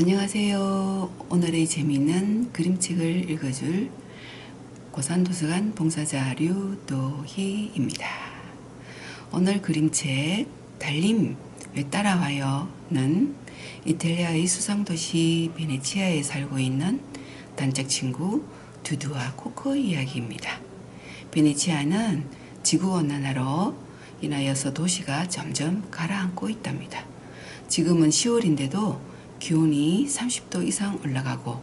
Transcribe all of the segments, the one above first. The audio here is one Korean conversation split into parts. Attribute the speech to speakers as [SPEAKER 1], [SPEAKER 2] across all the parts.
[SPEAKER 1] 안녕하세요. 오늘의 재미있는 그림책을 읽어줄 고산도서관 봉사자 류도희입니다. 오늘 그림책 달림 왜 따라와요는 이탈리아의 수상도시 베네치아에 살고 있는 단짝 친구 두두와 코코의 이야기입니다. 베네치아는 지구온난화로 인하여서 도시가 점점 가라앉고 있답니다. 지금은 10월인데도 기온이 30도 이상 올라가고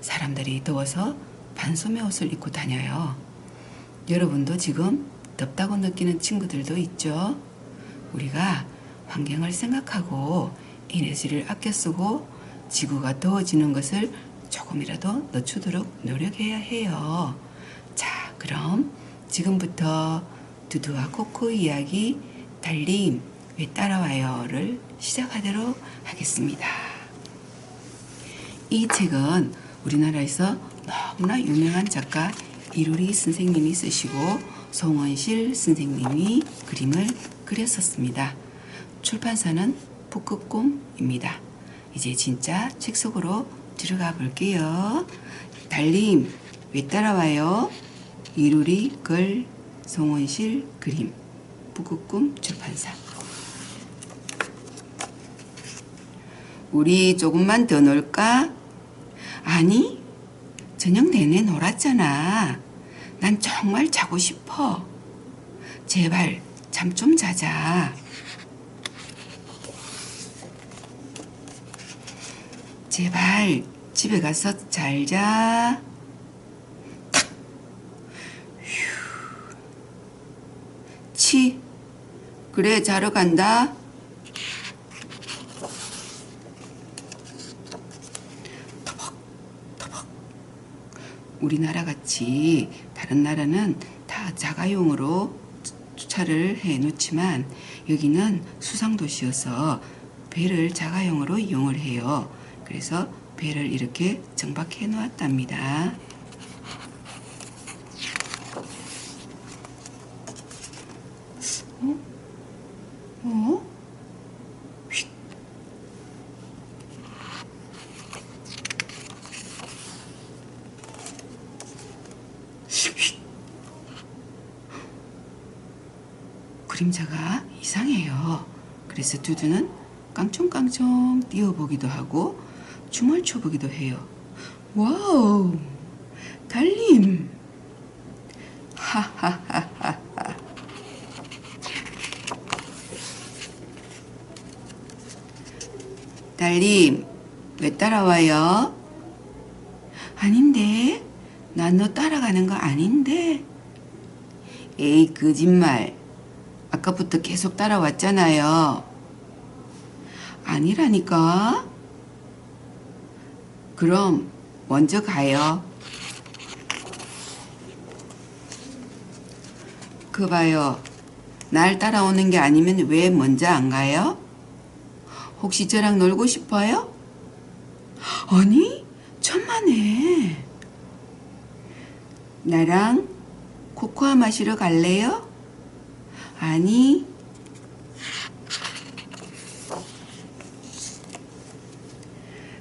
[SPEAKER 1] 사람들이 더워서 반소매 옷을 입고 다녀요. 여러분도 지금 덥다고 느끼는 친구들도 있죠? 우리가 환경을 생각하고 에너지를 아껴 쓰고 지구가 더워지는 것을 조금이라도 늦추도록 노력해야 해요. 자, 그럼 지금부터 두두와 코코 이야기 달림 왜 따라와요를 시작하도록 하겠습니다. 이 책은 우리나라에서 너무나 유명한 작가 이루리 선생님이 쓰시고 송원실 선생님이 그림을 그렸었습니다. 출판사는 북극곰입니다. 이제 진짜 책 속으로 들어가 볼게요. 달림 왜 따라와요? 이루리 글 송원실 그림 북극곰 출판사 우리 조금만 더 놀까? 아니, 저녁 내내 놀았잖아. 난 정말 자고 싶어. 제발 잠 좀 자자. 제발 집에 가서 잘 자. 탁. 휴. 치. 그래, 자러 간다. 우리나라 같이 다른 나라는 다 자가용으로 주차를 해 놓지만 여기는 수상도시여서 배를 자가용으로 이용을 해요. 그래서 배를 이렇게 정박해 놓았답니다. 그림자가 이상해요. 그래서 두두는 깡총깡총 뛰어보기도 하고 춤을 춰보기도 해요. 와우, 달림. 하하하하하. 달림, 왜 따라와요? 아닌데, 난 너 따라가는 거 아닌데. 에이, 거짓말. 아까부터 계속 따라왔잖아요. 아니라니까. 그럼 먼저 가요. 그 봐요. 날 따라오는 게 아니면 왜 먼저 안 가요? 혹시 저랑 놀고 싶어요? 아니, 천만에. 나랑 코코아 마시러 갈래요? 아니.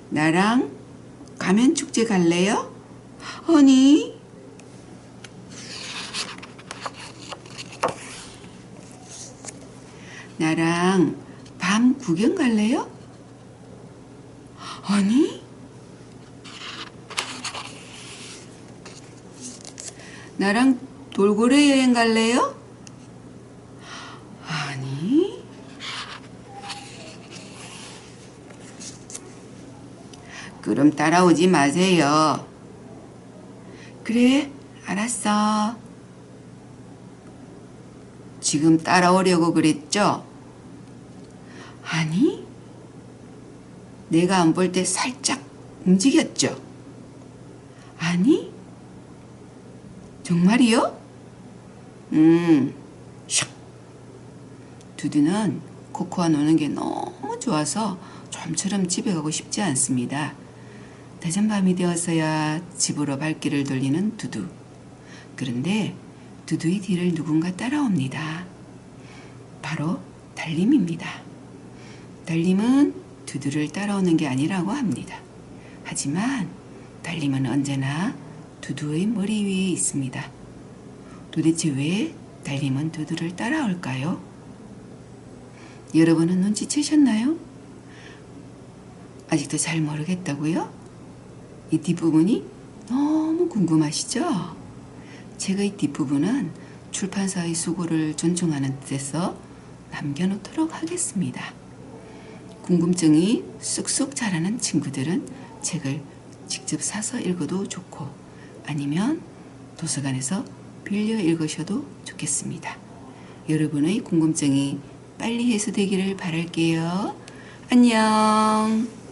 [SPEAKER 1] 나랑 가면 축제 갈래요? 아니. 나랑 밤 구경 갈래요? 아니. 나랑 돌고래 여행 갈래요? 아니. 그럼 따라오지 마세요. 그래, 알았어. 지금 따라오려고 그랬죠? 아니, 내가 안 볼 때 살짝 움직였죠? 아니, 정말이요? 음, 샥. 두두는 코코아 노는 게 너무 좋아서 좀처럼 집에 가고 싶지 않습니다. 늦은 밤이 되어서야 집으로 발길을 돌리는 두두. 그런데 두두의 뒤를 누군가 따라옵니다. 바로 달림입니다. 달림은 두두를 따라오는 게 아니라고 합니다. 하지만 달림은 언제나 두두의 머리 위에 있습니다. 도대체 왜 달림은 두두를 따라올까요? 여러분은 눈치채셨나요? 아직도 잘 모르겠다고요? 이 뒷부분이 너무 궁금하시죠? 제가 이 뒷부분은 출판사의 수고를 존중하는 뜻에서 남겨놓도록 하겠습니다. 궁금증이 쑥쑥 자라는 친구들은 책을 직접 사서 읽어도 좋고 아니면 도서관에서 빌려 읽으셔도 좋겠습니다. 여러분의 궁금증이 빨리 해소되기를 바랄게요. 안녕.